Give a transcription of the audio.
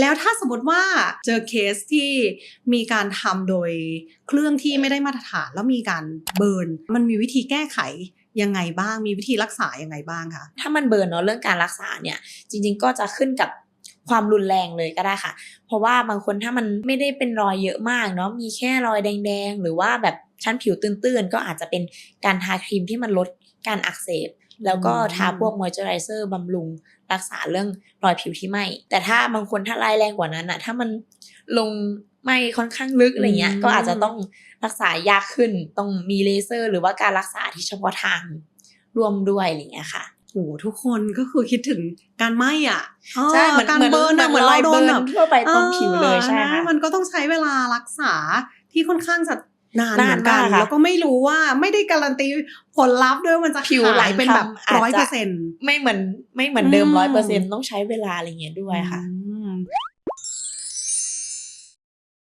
แล้วถ้าสมมติว่าเจอเคสที่มีการทำโดยเครื่องที่ไม่ได้มาตรฐานแล้วมีการเบิร์น มันมีวิธีแก้ไขยังไงบ้าง มีวิธีรักษายังไงบ้างคะ ถ้ามันเบิร์นเนาะเรื่องการรักษาเนี่ย จริง ๆ ก็จะขึ้นกับความรุนแรงเลยก็ได้ค่ะ เพราะว่าบางคนถ้ามันไม่ได้เป็นรอยเยอะมากเนาะ มีแค่รอยแดง ๆ หรือว่าแบบชั้นผิวตื้นๆ ก็อาจจะเป็นการทาครีมที่มันลดการอักเสบ แล้วก็ทาพวกมอยเจอไรเซอร์บำรุงรักษาเรื่องรอยผิวที่ไหม้แต่ถ้าบางคนถ้าร้ายแรงกว่านั้นอะถ้ามันลงไหม้ค่อนข้างลึกอะไรเงี้ยอืมก็อาจจะต้องรักษายากขึ้น ต้องมีเลเซอร์ หรือว่าการรักษาที่เฉพาะทางร่วมด้วยอะไรเงี้ยค่ะโอ้โหทุกคนก็คือคิดถึงการไหม้อะใช่เหมือนการเหมือนเบิร์นอะเหมือนรเราอยโดเบินร์นแบบทั่วไปตรงผิวเลยใช่ออค่ะนะมันก็ต้องใช้เวลารักษาที่ค่อนข้างจะ นานนานเหมือนกันมากค่ะแล้วก็ไม่รู้ว่าไม่ได้การันตีผลลัพธ์ด้วยว่ามันจะผิวหลัหายงเป็นแบบทำอาจจะร้อยเปอร์เซ็นต์ไม่เหมือนไม่เหมือนเดิมอืร้อยเปอร์มเซ็นต์ต้องใช้เวลาอะไรเงี้ยด้วยค่ะอืม